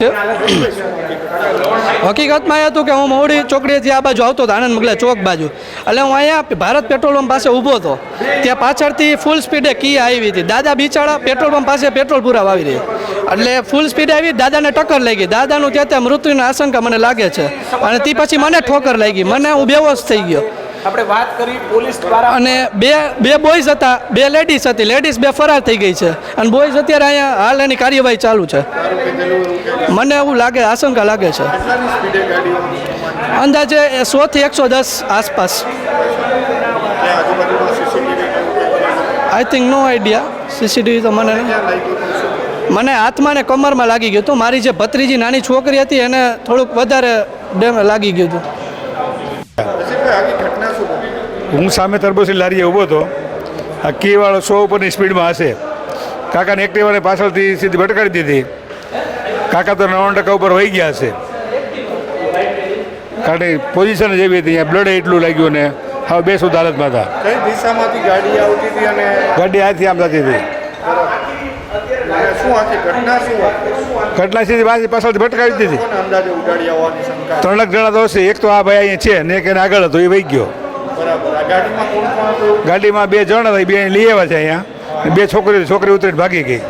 હકીકતમાં એ હતું કે હું મહુડી ચોકડીએથી આ બાજુ આવતો હતો આનંદ મગલા ચોક બાજુ. એટલે હું અહીંયા ભારત પેટ્રોલ પંપ પાસે ઊભો હતો. ત્યાં પાછળથી ફૂલ સ્પીડે કી આવી હતી. દાદા બિચારા પેટ્રોલ પંપ પાસે પેટ્રોલ પુરાવા આવી રહી એટલે ફૂલ સ્પીડે આવી, દાદાને ટક્કર લાગી. દાદાનું ત્યાં ત્યાં મૃત્યુની આશંકા મને લાગે છે. અને તે પછી મને ઠોકર લાગી. મને હું બેવોશ થઈ ગયો. આપણે વાત કરી પોલીસ દ્વારા. અને બે બે બોયઝ હતા, બે લેડીઝ હતી લેડીઝ બે ફરાર થઈ ગઈ છે. અને બોયઝ અત્યારે અહીંયા હાલ એની કાર્યવાહી ચાલુ છે. મને એવું લાગે, આશંકા લાગે છે. અંદાજે સો થી એકસો દસ આસપાસ. I think no idea CCTV તો મને મને હાથમાં ને કમરમાં લાગી ગયું હતું. મારી જે ભત્રીજી નાની છોકરી હતી એને થોડુંક વધારે લાગી ગયું હતું. હું સામે તરબોસી લારીએ ઊભો હતો. આ કીવાળો સો ઉપરની સ્પીડમાં હશે. કાકાને એકટીવાને પાછળથી સીધી ભટકાડી દીધી. કાકા તો નવ્વાણું ટકા ઉપર વહી ગયા હશે કારણ કે પોઝિશન જ એવી હતી અહીંયા બ્લડ એટલું લાગ્યું ને. હવે બેસુદ હાલતમાં હતા કઈ દિશામાંથી ગાડી આવતી હતી અને ગાડી આથી આમ થતી હતી. ઘટના સીધી પાછી પાછળથી ભટકાવી દીધી. શંકા? ત્રણક જણા તો હશે એક તો આ ભાઈ અહીંયા છે ને એક આગળ હતો એ વહી ગયો. ગાડીમાં બે જણ હતા બે લઈ આવ્યા છે અહીંયા. બે છોકરી છોકરી ઉતરીને ભાગી ગઈ.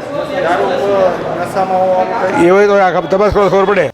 એ હોય તો તપાસ કરો ખબર પડે.